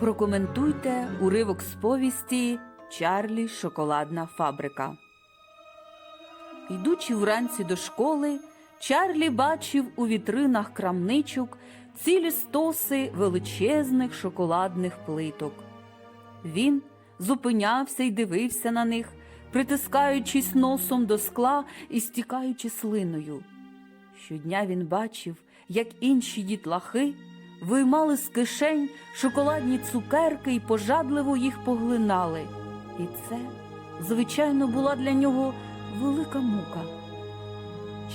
Прокоментуйте уривок з повісті Чарлі Шоколадна фабрика. Йдучи вранці до школи, Чарлі бачив у вітринах крамничок цілі стоси величезних шоколадних плиток. Він зупинявся й дивився на них, притискаючись носом до скла і стікаючи слиною. Щодня він бачив, як інші дітлахи виймали з кишень шоколадні цукерки і пожадливо їх поглинали. І це, звичайно, була для нього велика мука.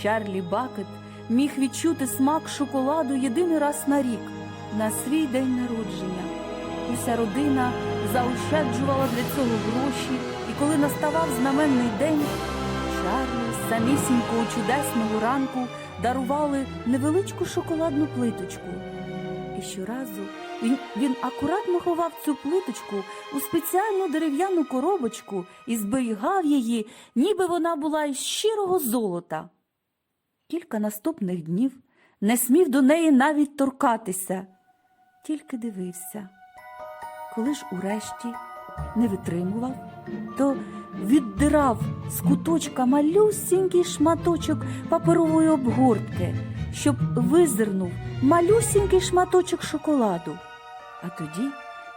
Чарлі Бакет міг відчути смак шоколаду єдиний раз на рік, на свій день народження. Уся родина заощаджувала для цього гроші, і коли наставав знаменний день, Чарлі з самісінького чудесного ранку дарували невеличку шоколадну плиточку. І щоразу він, він акуратно ховав цю плиточку у спеціальну дерев'яну коробочку і зберігав її, ніби вона була із щирого золота. Кілька наступних днів не смів до неї навіть торкатися, тільки дивився. Коли ж урешті не витримував, то віддирав з куточка малюсінький шматочок паперової обгортки, щоб визирнув малюсінький шматочок шоколаду, а тоді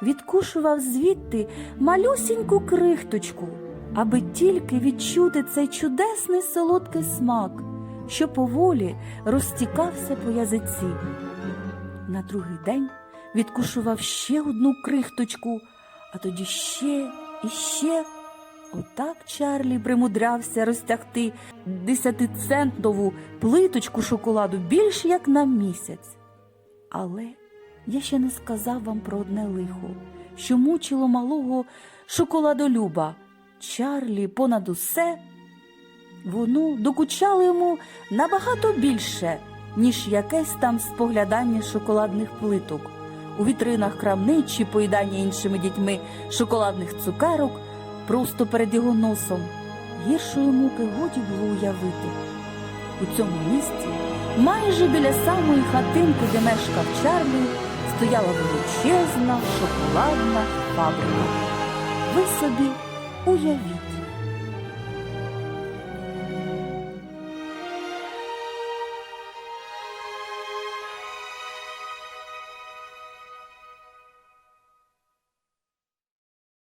відкушував звідти малюсіньку крихточку, аби тільки відчути цей чудесний солодкий смак, що поволі розтікався по язиці. На другий день відкушував ще одну крихточку, а тоді ще і ще. Отак Чарлі примудрявся розтягти десятицентову плиточку шоколаду більш як на місяць. Але я ще не сказав вам про одне лихо, що мучило малого шоколадолюба. Чарлі понад усе воно докучало йому набагато більше, ніж якесь там споглядання шоколадних плиток. У вітринах крамниць чи поїдання іншими дітьми шоколадних цукерок просто перед його носом. Гіршої муки годі було уявити. У цьому місці, майже біля самої хатинки, де мешкав Чарлі, стояла величезна шоколадна фабрика. Ви собі уявіть.